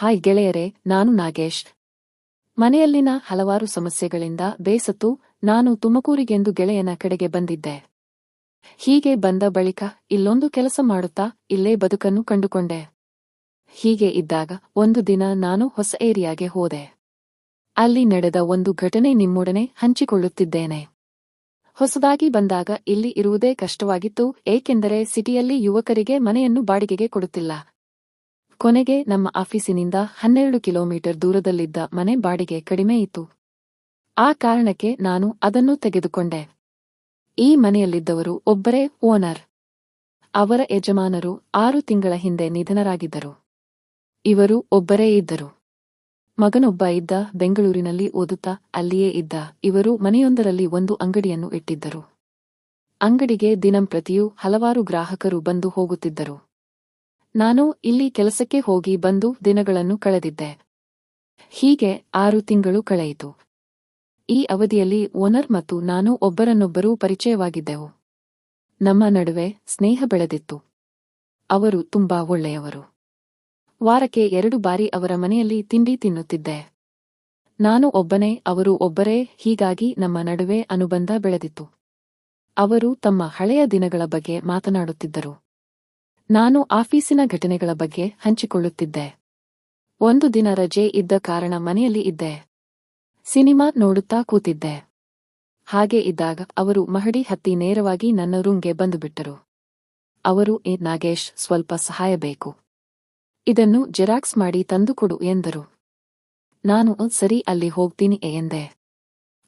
Hi ಗೆಳೆಯರೇ, ನಾನು ನಾಗೇಶ್. ಮನೆಯಲ್ಲಿನ ಹಲವಾರು ಸಮಸ್ಯೆಗಳಿಂದ ಬೇಸತ್ತು ನಾನು ತುಮಕೂರಿಗೆಂದು ಗೆಳೆಯನ ಕಡೆಗೆ ಬಂದಿದ್ದೆ. ಹೀಗೆ ಬಂದ ಬಳಿಕ ಇಲ್ಲೊಂದು ಕೆಲಸ ಮಾಡುತ್ತಾ ಇಲ್ಲೇ ಬದುಕನ್ನು ಕಂಡುಕೊಂಡೆ. ಹೀಗೆ ಇದ್ದಾಗ ಒಂದು ದಿನ ನಾನು ಹೊಸ ಏರಿಯಾಗೆ ಹೋದೆ. ಅಲ್ಲಿ ನಡೆದ ಒಂದು ಘಟನೆ ನಿಮ್ಮೊಡನೆ ಹಂಚಿಕೊಳ್ಳುತ್ತಿದ್ದೇನೆ. ಹೊಸದಾಗಿ ಬಂದಾಗ ಇಲ್ಲಿ ಇರುವುದೇ ಕಷ್ಟವಾಗಿತ್ತು, ಏಕೆಂದರೆ ಸಿಟಿಯಲ್ಲಿ ಯುವಕರಿಗೆ ಮನೆಯನ್ನು ಬಾಡಿಗೆಗೆ ಕೊಡುತ್ತಿಲ್ಲ. ಕೊನೆಗೆ ನಮ್ಮ ಆಫೀಸಿನಿಂದ ಹನ್ನೆರಡು ಕಿಲೋಮೀಟರ್ ದೂರದಲ್ಲಿದ್ದ ಮನೆ ಬಾಡಿಗೆ ಕಡಿಮೆ ಇತ್ತು. ಆ ಕಾರಣಕ್ಕೆ ನಾನು ಅದನ್ನು ತೆಗೆದುಕೊಂಡೆ. ಈ ಮನೆಯಲ್ಲಿದ್ದವರು ಒಬ್ಬರೇ ಓನರ್. ಅವರ ಯಜಮಾನರು ಆರು ತಿಂಗಳ ಹಿಂದೆ ನಿಧನರಾಗಿದ್ದರು. ಇವರು ಒಬ್ಬರೇ ಇದ್ದರು. ಮಗನೊಬ್ಬ ಇದ್ದ ಬೆಂಗಳೂರಿನಲ್ಲಿ ಓದುತ್ತಾ ಅಲ್ಲಿಯೇ ಇದ್ದ ಇವರು ಮನೆಯೊಂದರಲ್ಲಿ ಒಂದು ಅಂಗಡಿಯನ್ನು ಇಟ್ಟಿದ್ದರು. ಅಂಗಡಿಗೆ ದಿನಂಪ್ರತಿಯೂ ಹಲವಾರು ಗ್ರಾಹಕರು ಬಂದು ಹೋಗುತ್ತಿದ್ದರು. ನಾನು ಇಲ್ಲಿ ಕೆಲಸಕ್ಕೆ ಹೋಗಿ ಬಂದು ದಿನಗಳನ್ನು ಕಳೆದಿದ್ದೆ. ಹೀಗೆ ಆರು ತಿಂಗಳು ಕಳೆಯಿತು. ಈ ಅವಧಿಯಲ್ಲಿ ಓನರ್ ಮತ್ತು ನಾನು ಒಬ್ಬರನ್ನೊಬ್ಬರೂ ಪರಿಚಯವಾಗಿದ್ದೆವು. ನಮ್ಮ ನಡುವೆ ಸ್ನೇಹ ಬೆಳೆದಿತ್ತು. ಅವರು ತುಂಬಾ ಒಳ್ಳೆಯವರು. ವಾರಕ್ಕೆ ಎರಡು ಬಾರಿ ಅವರ ಮನೆಯಲ್ಲಿ ತಿಂಡಿ ತಿನ್ನುತ್ತಿದ್ದೆ. ನಾನು ಒಬ್ಬನೇ, ಅವರು ಒಬ್ಬರೇ, ಹೀಗಾಗಿ ನಮ್ಮ ನಡುವೆ ಅನುಬಂಧ ಬೆಳೆದಿತ್ತು. ಅವರು ತಮ್ಮ ಹಳೆಯ ದಿನಗಳ ಬಗ್ಗೆ ಮಾತನಾಡುತ್ತಿದ್ದರು. ನಾನು ಆಫೀಸಿನ ಘಟನೆಗಳ ಬಗ್ಗೆ ಹಂಚಿಕೊಳ್ಳುತ್ತಿದ್ದೆ. ಒಂದು ದಿನ ರಜೆ ಇದ್ದ ಕಾರಣ ಮನೆಯಲ್ಲಿ ಇದ್ದೆ. ಸಿನಿಮಾ ನೋಡುತ್ತಾ ಕೂತಿದ್ದೆ. ಹಾಗೆ ಇದ್ದಾಗ ಅವರು ಮಹಡಿ ಹತ್ತಿ ನೇರವಾಗಿ ನನ್ನ ರೂಂಗೆ ಬಂದುಬಿಟ್ಟರು. ಅವರು ಎ ನಾಗೇಶ್ ಸ್ವಲ್ಪ ಸಹಾಯ ಬೇಕು. ಇದನ್ನು ಜೆರಾಕ್ಸ್ ಮಾಡಿ ತಂದುಕೊಡು ಎಂದರು. ನಾನು "ಅ, ಸರಿ ಅಲ್ಲಿ ಹೋಗ್ತೀನಿ ಎಂದೆ.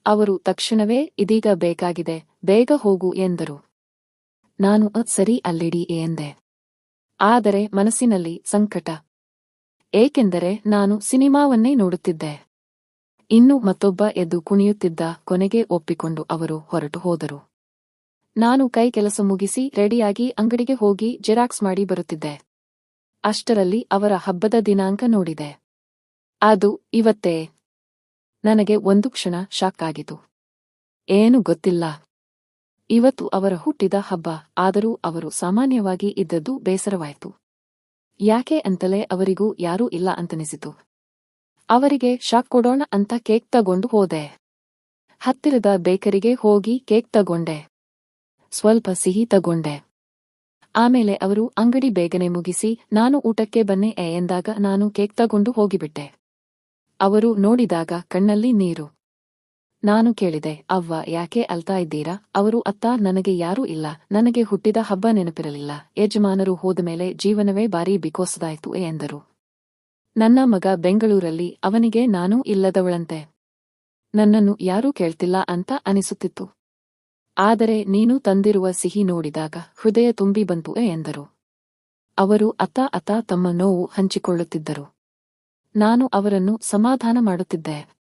ಅವರು ತಕ್ಷಣವೇ ಇದೀಗ ಬೇಕಾಗಿದೆ ಬೇಗ ಹೋಗು ಎಂದರು. ನಾನು "ಅ, ಸರಿ ಅಲ್ಲಿಡಿ ಎಂದೆ. ಆದರೆ ಮನಸ್ಸಿನಲ್ಲಿ ಸಂಕಟ. ಏಕೆಂದರೆ ನಾನು ಸಿನಿಮಾವನ್ನೇ ನೋಡುತ್ತಿದ್ದೆ. ಇನ್ನು ಮತ್ತೊಬ್ಬ ಎದ್ದು ಕುಣಿಯುತ್ತಿದ್ದ ಕೊನೆಗೆ ಒಪ್ಪಿಕೊಂಡು ಅವರು ಹೊರಟು ಹೋದರು. ನಾನು ಕೈ ಕೆಲಸ ಮುಗಿಸಿ ರೆಡಿಯಾಗಿ ಅಂಗಡಿಗೆ ಹೋಗಿ ಜೆರಾಕ್ಸ್ ಮಾಡಿ ಬರುತ್ತಿದ್ದೆ. ಅಷ್ಟರಲ್ಲಿ ಅವರ ಹಬ್ಬದ ದಿನಾಂಕ ನೋಡಿದೆ. ಅದು ಇವತ್ತೇ. ನನಗೆ ಒಂದು ಕ್ಷಣ ಶಾಕ್ ಆಗಿತು ಏನು ಗೊತ್ತಿಲ್ಲ. ಇವತ್ತು ಅವರ ಹುಟ್ಟಿದ ಹಬ್ಬ, ಆದರೂ ಅವರು ಸಾಮಾನ್ಯವಾಗಿ ಇದ್ದದ್ದು ಬೇಸರವಾಯಿತು. ಯಾಕೆ ಅಂತಲೇ ಅವರಿಗೂ ಯಾರೂ ಇಲ್ಲ ಅಂತನಿಸಿತು. ಅವರಿಗೆ, ಶಾಕ್ ಕೊಡೋಣ ಅಂತ ಕೇಕ್ ತಗೊಂಡು ಹೋದೆ. ಹತ್ತಿರದ ಬೇಕರಿಗೆ ಹೋಗಿ ಕೇಕ್ ತಗೊಂಡೆ. ಸ್ವಲ್ಪ ಸಿಹಿ ತಗೊಂಡೆ. ಆಮೇಲೆ ಅವರು ಅಂಗಡಿ ಬೇಗನೆ ಮುಗಿಸಿ, ನಾನು ಊಟಕ್ಕೆ ಬನ್ನೆ ಎಂದಾಗ ನಾನು ಕೇಕ್ ತಗೊಂಡು ಹೋಗಿಬಿಟ್ಟೆ ಅವರು ನೋಡಿದಾಗ ಕಣ್ಣಲ್ಲಿ ನೀರು. ನಾನು ಕೇಳಿದೆ, ಅವ್ವ, ಯಾಕೆ ಅಲ್ತಾ ಇದ್ದೀರಾ? ಅವರು, ಅತ್ತ, ನನಗೆ ಯಾರೂ ಇಲ್ಲ. ನನಗೆ ಹುಟ್ಟಿದ ಹಬ್ಬ ನೆನಪಿರಲಿಲ್ಲ. ಯಜಮಾನರು ಹೋದಮೇಲೆ ಜೀವನವೇ ಬಾರಿ ಬಿಕೋಸದಾಯ್ತು ಎಂದರು. ನನ್ನ ಮಗ ಬೆಂಗಳೂರಲ್ಲಿ, ಅವನಿಗೆ ನಾನೂ ಇಲ್ಲದವಳಂತೆ. ನನ್ನನ್ನು ಯಾರೂ ಕೇಳ್ತಿಲ್ಲ ಅಂತ ಅನಿಸುತ್ತಿತ್ತು. ಆದರೆ ನೀನು ತಂದಿರುವ ಸಿಹಿ ನೋಡಿದಾಗ ಹೃದಯ ತುಂಬಿ ಬಂತು ಎಂದರು. ಅವರು, ಅತ್ತ ಅತ್ತ ತಮ್ಮ ನೋವು ಹಂಚಿಕೊಳ್ಳುತ್ತಿದ್ದರು. ನಾನು ಅವರನ್ನು ಸಮಾಧಾನ ಮಾಡುತ್ತಿದ್ದೆ.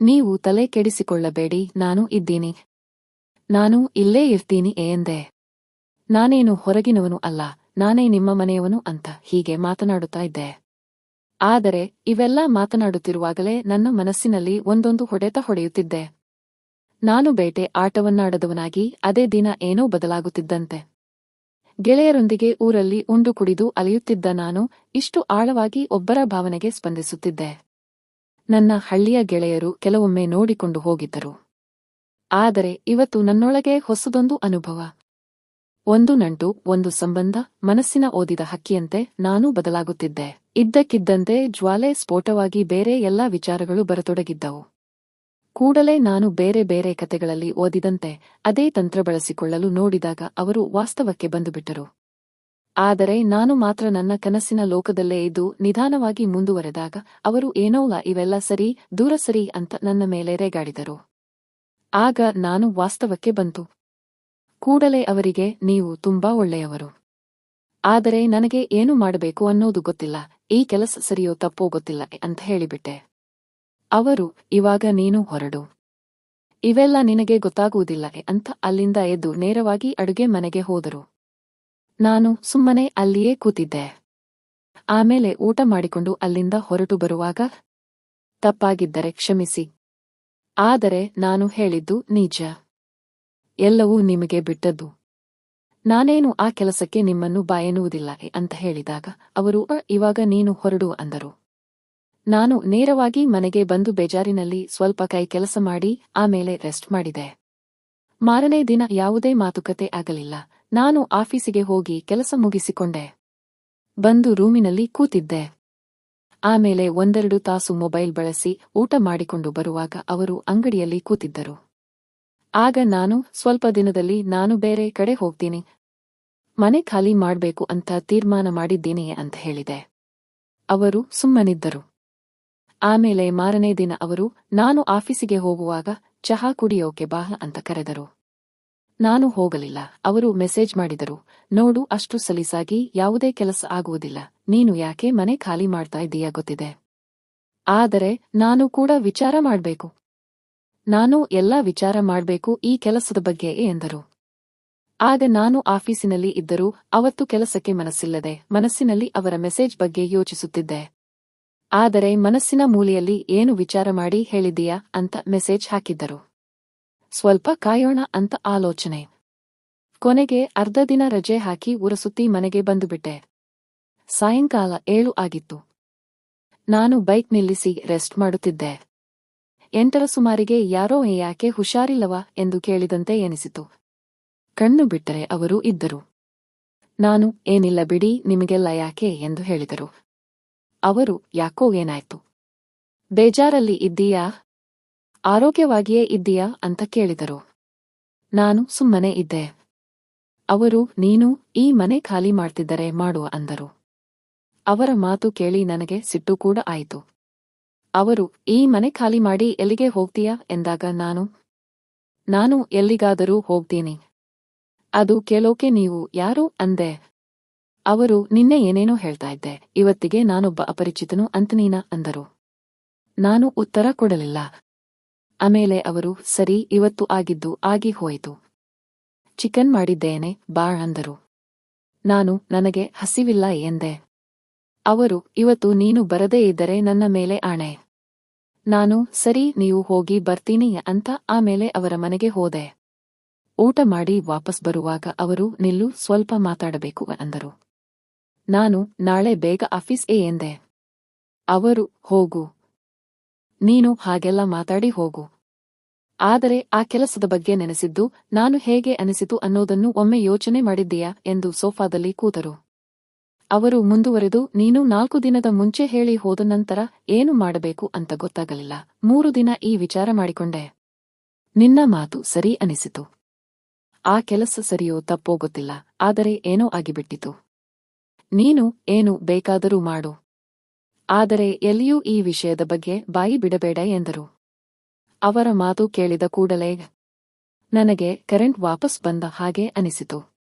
ನೀವು ತಲೆ ಕೆಡಿಸಿಕೊಳ್ಳಬೇಡಿ, ನಾನು ಇದ್ದೀನಿ. ನಾನು ಇಲ್ಲೇ ಇರ್ತೀನಿ ಎಂದೆ. ನಾನೇನು ಹೊರಗಿನವನು ಅಲ್ಲ, ನಾನೇ ನಿಮ್ಮ ಮನೆಯವನು ಅಂತ ಹೀಗೆ ಮಾತನಾಡುತ್ತಾ ಇದ್ದೆ. ಆದರೆ ಇವೆಲ್ಲ ಮಾತನಾಡುತ್ತಿರುವಾಗಲೇ ನನ್ನ ಮನಸ್ಸಿನಲ್ಲಿ ಒಂದೊಂದು ಹೊಡೆತ ಹೊಡೆಯುತ್ತಿದ್ದೆ. ನಾನು ಬೇಟೆ ಆಟವನ್ನಾಡದವನಾಗಿ ಅದೇ ದಿನ ಏನೋ ಬದಲಾಗುತ್ತಿದ್ದಂತೆ. ಗೆಳೆಯರೊಂದಿಗೆ ಊರಲ್ಲಿ ಉಂಡು ಕುಡಿದು ಅಲೆಯುತ್ತಿದ್ದ ನಾನು ಇಷ್ಟು ಆಳವಾಗಿ ಒಬ್ಬರ ಭಾವನೆಗೆ ಸ್ಪಂದಿಸುತ್ತಿದ್ದೆ. ನನ್ನ ಹಳ್ಳಿಯ ಗೆಳೆಯರು ಕೆಲವೊಮ್ಮೆ ನೋಡಿಕೊಂಡು ಹೋಗಿದ್ದರು. ಆದರೆ ಇವತ್ತು ನನ್ನೊಳಗೆ ಹೊಸದೊಂದು ಅನುಭವ. ಒಂದು ನಂಟು, ಒಂದು ಸಂಬಂಧ, ಮನಸ್ಸಿನ ಓದಿದ ಹಕ್ಕಿಯಂತೆ ನಾನೂ ಬದಲಾಗುತ್ತಿದ್ದೆ. ಇದ್ದಕ್ಕಿದ್ದಂತೆ ಜ್ವಾಲೆ ಸ್ಫೋಟವಾಗಿ ಬೇರೆ ಎಲ್ಲಾ ವಿಚಾರಗಳು ಬರತೊಡಗಿದ್ದವು. ಕೂಡಲೇ ನಾನು ಬೇರೆ ಬೇರೆ ಕತೆಗಳಲ್ಲಿ ಓದಿದಂತೆ ಅದೇ ತಂತ್ರ ಬಳಸಿಕೊಳ್ಳಲು ನೋಡಿದಾಗ ಅವರು ವಾಸ್ತವಕ್ಕೆ ಬಂದುಬಿಟ್ಟರು. ಆದರೆ ನಾನು ಮಾತ್ರ ನನ್ನ ಕನಸಿನ ಲೋಕದಲ್ಲೇ ಇದ್ದು ನಿಧಾನವಾಗಿ ಮುಂದುವರೆದಾಗ ಅವರು ಏನೋಲ್ಲ ಇವೆಲ್ಲ ಸರಿ, ದೂರ ಸರಿ ಅಂತ ನನ್ನ ಮೇಲೆ ರೇಗಾಡಿದರು. ಆಗ ನಾನು ವಾಸ್ತವಕ್ಕೆ ಬಂತು. ಕೂಡಲೇ ಅವರಿಗೆ, ನೀವು ತುಂಬಾ ಒಳ್ಳೆಯವರು. ಆದರೆ ನನಗೆ ಏನು ಮಾಡಬೇಕು ಅನ್ನೋದು ಗೊತ್ತಿಲ್ಲ. ಈ ಕೆಲಸ ಸರಿಯೋ ತಪ್ಪೋ ಗೊತ್ತಿಲ್ಲ ಅಂತ ಹೇಳಿಬಿಟ್ಟೆ. ಅವರು, ಇವಾಗ ನೀನು ಹೊರಡು. ಇವೆಲ್ಲ ನಿನಗೆ ಗೊತ್ತಾಗುವುದಿಲ್ಲ ಅಂತ ಅಲ್ಲಿಂದ ಎದ್ದು ನೇರವಾಗಿ ಅಡುಗೆ ಮನೆಗೆ ಹೋದರು. ನಾನು ಸುಮ್ಮನೆ ಅಲ್ಲಿಯೇ ಕೂತಿದ್ದೆ. ಆಮೇಲೆ ಊಟ ಮಾಡಿಕೊಂಡು ಅಲ್ಲಿಂದ ಹೊರಟು ಬರುವಾಗ ತಪ್ಪಾಗಿದ್ದರೆ ಕ್ಷಮಿಸಿ. ಆದರೆ ನಾನು ಹೇಳಿದ್ದು ನಿಜ. ಎಲ್ಲವೂ ನಿಮಗೆ ಬಿಟ್ಟದ್ದು. ನಾನೇನು ಆ ಕೆಲಸಕ್ಕೆ ನಿಮ್ಮನ್ನು ಬಾಯೆನ್ನುವುದಿಲ್ಲ ಅಂತ ಹೇಳಿದಾಗ ಅವರು "ಅ, ಇವಾಗ ನೀನು ಹೊರಡು ಅಂದರು. ನಾನು ನೇರವಾಗಿ ಮನೆಗೆ ಬಂದು ಬೇಜಾರಿನಲ್ಲಿ ಸ್ವಲ್ಪ ಕೈ ಕೆಲಸ ಮಾಡಿ ಆಮೇಲೆ ರೆಸ್ಟ್ ಮಾಡಿದೆ. ಮಾರನೇ ದಿನ ಯಾವುದೇ ಮಾತುಕತೆ ಆಗಲಿಲ್ಲ. ನಾನು ಆಫೀಸಿಗೆ ಹೋಗಿ ಕೆಲಸ ಮುಗಿಸಿಕೊಂಡೆ. ಬಂದು ರೂಮಿನಲ್ಲಿ ಕೂತಿದ್ದೆ. ಆಮೇಲೆ ಒಂದೆರಡು ತಾಸು ಮೊಬೈಲ್ ಬಳಸಿ ಊಟ ಮಾಡಿಕೊಂಡು ಬರುವಾಗ ಅವರು ಅಂಗಡಿಯಲ್ಲಿ ಕೂತಿದ್ದರು. ಆಗ ನಾನು, ಸ್ವಲ್ಪ ದಿನದಲ್ಲಿ ನಾನು ಬೇರೆ ಕಡೆ ಹೋಗ್ತೀನಿ. ಮನೆ ಖಾಲಿ ಮಾಡ್ಬೇಕು ಅಂತ ತೀರ್ಮಾನ ಮಾಡಿದ್ದೀನಿ ಅಂತ ಹೇಳಿದೆ. ಅವರು ಸುಮ್ಮನಿದ್ದರು. ಆಮೇಲೆ ಮಾರನೇ ದಿನ ಅವರು, ನಾನು ಆಫೀಸಿಗೆ ಹೋಗುವಾಗ ಚಹಾ ಕುಡಿಯೋಕೆ ಬಾ ಅಂತ ಕರೆದರು. ನಾನು ಹೋಗಲಿಲ್ಲ. ಅವರು ಮೆಸೇಜ್ ಮಾಡಿದರು, ನೋಡು, ಅಷ್ಟು ಸಲೀಸಾಗಿ ಯಾವುದೇ ಕೆಲಸ ಆಗುವುದಿಲ್ಲ. ನೀನು ಯಾಕೆ ಮನೆ ಖಾಲಿ ಮಾಡ್ತಾ ಇದ್ದೀಯಾ ಗೊತ್ತಿದೆ. ಆದರೆ ನಾನು ಕೂಡ ವಿಚಾರ ಮಾಡಬೇಕು. ನಾನು ಎಲ್ಲ ವಿಚಾರ ಮಾಡಬೇಕು ಈ ಕೆಲಸದ ಬಗ್ಗೆ ಎಂದರು. ಆಗ ನಾನು ಆಫೀಸಿನಲ್ಲಿ ಇದ್ದರೂ ಅವತ್ತು ಕೆಲಸಕ್ಕೆ ಮನಸ್ಸಿಲ್ಲದೆ ಮನಸ್ಸಿನಲ್ಲಿ ಅವರ ಮೆಸೇಜ್ ಬಗ್ಗೆ ಯೋಚಿಸುತ್ತಿದ್ದೆ. ಆದರೆ ಮನಸ್ಸಿನ ಮೂಲೆಯಲ್ಲಿ ಏನು ವಿಚಾರ ಮಾಡಿ ಹೇಳಿದೀಯಾ ಅಂತ ಮೆಸೇಜ್ ಹಾಕಿದ್ದರು. ಸ್ವಲ್ಪ ಕಾಯೋಣ ಅಂತ ಆಲೋಚನೆ. ಕೊನೆಗೆ ಅರ್ಧ ದಿನ ರಜೆ ಹಾಕಿ ಉರಸುತ್ತಿ ಮನೆಗೆ ಬಂದುಬಿಟ್ಟೆ. ಸಾಯಂಕಾಲ ಏಳು ಆಗಿತ್ತು. ನಾನು ಬೈಕ್ ನಿಲ್ಲಿಸಿ ರೆಸ್ಟ್ ಮಾಡುತ್ತಿದ್ದೆ. ಎಂಟರ ಸುಮಾರಿಗೆ ಯಾರೋ ಯಾಕೆ ಹುಷಾರಿಲ್ಲವ ಎಂದು ಕೇಳಿದಂತೆ ಎನಿಸಿತು. ಕಣ್ಣು ಬಿಟ್ಟರೆ ಅವರು ಇದ್ದರು. ನಾನು, ಏನಿಲ್ಲ ಬಿಡಿ, ನಿಮಗೆಲ್ಲ ಯಾಕೆ ಎಂದು ಹೇಳಿದರು. ಅವರು, ಯಾಕೋ ಏನಾಯ್ತು? ಬೇಜಾರಲ್ಲಿ ಇದ್ದೀಯಾ? ಆರೋಗ್ಯವಾಗಿಯೇ ಇದ್ದೀಯಾ ಅಂತ ಕೇಳಿದರು. ನಾನು ಸುಮ್ಮನೆ ಇದ್ದೆ. ಅವರು, ನೀನು ಈ ಮನೆ ಖಾಲಿ ಮಾಡ್ತಿದ್ದರೆ ಮಾಡುವ ಅಂದರು. ಅವರ ಮಾತು ಕೇಳಿ ನನಗೆ ಸಿಟ್ಟು ಕೂಡ ಆಯಿತು. ಅವರು, ಈ ಮನೆ ಖಾಲಿ ಮಾಡಿ ಎಲ್ಲಿಗೆ ಹೋಗ್ತೀಯಾ ಎಂದಾಗ ನಾನು ನಾನು ಎಲ್ಲಿಗಾದರೂ ಹೋಗ್ತೀನಿ. ಅದು ಕೇಳೋಕೆ ನೀವು ಯಾರು ಅಂದೆ? ಅವರು, ನಿನ್ನೆ ಏನೇನೋ ಹೇಳ್ತಾ ಇದ್ದೆ. ಇವತ್ತಿಗೆ ನಾನೊಬ್ಬ ಅಪರಿಚಿತನು ಅಂತನೀನ ಅಂದರು. ನಾನು ಉತ್ತರ ಕೊಡಲಿಲ್ಲ. ಆಮೇಲೆ ಅವರು, ಸರಿ, ಇವತ್ತು ಆಗಿದ್ದು ಆಗಿ ಹೋಯಿತು. ಚಿಕನ್ ಮಾಡಿದ್ದೇನೆ, ಬಾ ಅಂದರು. ನಾನು ನನಗೆ ಹಸಿವಿಲ್ಲ ಎಂದೆ. ಅವರು, ಇವತ್ತು ನೀನು ಬರದೇ ಇದ್ದರೆ ನನ್ನ ಮೇಲೆ ಆಣೆ. ನಾನು, ಸರಿ, ನೀವು ಹೋಗಿ ಬರ್ತೀನಿ ಅಂತ ಆಮೇಲೆ ಅವರ ಮನೆಗೆ ಹೋದೆ. ಊಟ ಮಾಡಿ ವಾಪಸ್ ಬರುವಾಗ ಅವರು, ನಿಲ್ಲು, ಸ್ವಲ್ಪ ಮಾತಾಡಬೇಕು ಅಂದರು. ನಾನು ನಾಳೆ ಬೇಗ ಆಫೀಸ್ ಎ ಎಂದೆ. ಅವರು, ಹೋಗು. ನೀನು ಹಾಗೆಲ್ಲ ಮಾತಾಡಿ ಹೋಗು. ಆದರೆ ಆ ಕೆಲಸದ ಬಗ್ಗೆ ನೆನೆಸಿದ್ದು, ನಾನು ಹೇಗೆ ಅನಿಸಿತು ಅನ್ನೋದನ್ನು ಒಮ್ಮೆ ಯೋಚನೆ ಮಾಡಿದ್ದೀಯಾ ಎಂದು ಸೋಫಾದಲ್ಲಿ ಕೂತರು. ಅವರು ಮುಂದುವರೆದು, ನೀನು ನಾಲ್ಕು ದಿನದ ಮುಂಚೆ ಹೇಳಿ ಹೋದ ನಂತರ ಏನು ಮಾಡಬೇಕು ಅಂತ ಗೊತ್ತಾಗಲಿಲ್ಲ. ಮೂರು ದಿನ ಈ ವಿಚಾರ ಮಾಡಿಕೊಂಡೆ. ನಿನ್ನ ಮಾತು ಸರಿ ಅನಿಸಿತು. ಆ ಕೆಲಸ ಸರಿಯೋ ತಪ್ಪೋ ಗೊತ್ತಿಲ್ಲ, ಆದರೆ ಏನೋ ಆಗಿಬಿಟ್ಟಿತು. ನೀನು ಏನು ಬೇಕಾದರೂ ಮಾಡು. ಆದರೆ ಎಲ್ಲಿಯೂ ಈ ವಿಷಯದ ಬಗ್ಗೆ ಬಾಯಿ ಬಿಡಬೇಡ ಎಂದರು. ಅವರ ಮಾತು ಕೇಳಿದ ಕೂಡಲೇ ನನಗೆ ಕರೆಂಟ್ ವಾಪಸ್ ಬಂದ ಹಾಗೆ ಅನಿಸಿತು.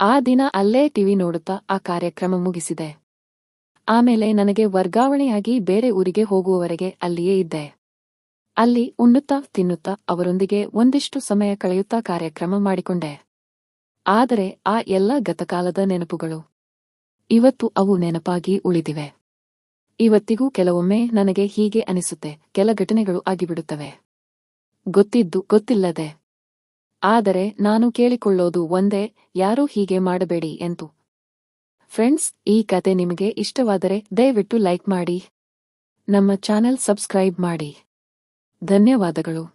ಆ ದಿನ ಅಲ್ಲೇ ಟಿವಿ ನೋಡುತ್ತಾ ಆ ಕಾರ್ಯಕ್ರಮ ಮುಗಿಸಿದೆ. ಆಮೇಲೆ ನನಗೆ ವರ್ಗಾವಣೆಯಾಗಿ ಬೇರೆ ಊರಿಗೆ ಹೋಗುವವರೆಗೆ ಅಲ್ಲಿಯೇ ಇದ್ದೆ. ಅಲ್ಲಿ ಉಣ್ಣುತ್ತಾ ತಿನ್ನುತ್ತಾ ಅವರೊಂದಿಗೆ ಒಂದಿಷ್ಟು ಸಮಯ ಕಳೆಯುತ್ತಾ ಕಾರ್ಯಕ್ರಮ ಮಾಡಿಕೊಂಡೆ. ಆದರೆ ಆ ಎಲ್ಲ ಗತಕಾಲದ ನೆನಪುಗಳು. ಇವತ್ತು ಅವು ನೆನಪಾಗಿ ಉಳಿದಿವೆ. ಇವತ್ತಿಗೂ ಕೆಲವೊಮ್ಮೆ ನನಗೆ ಹೀಗೆ ಅನಿಸುತ್ತೆ, ಕೆಲ ಘಟನೆಗಳು ಆಗಿಬಿಡುತ್ತವೆ. ಗೊತ್ತಿದ್ದು ಗೊತ್ತಿಲ್ಲದೆ. ಆದರೆ ನಾನು ಕೇಳಿಕೊಳ್ಳೋದು ಒಂದೇ, ಯಾರೂ ಹೀಗೆ ಮಾಡಬೇಡಿ ಎಂದು. ಫ್ರೆಂಡ್ಸ್, ಈ ಕತೆ ನಿಮಗೆ ಇಷ್ಟವಾದರೆ ದಯವಿಟ್ಟು ಲೈಕ್ ಮಾಡಿ. ನಮ್ಮ ಚಾನೆಲ್ ಸಬ್ಸ್ಕ್ರೈಬ್ ಮಾಡಿ. ಧನ್ಯವಾದಗಳು.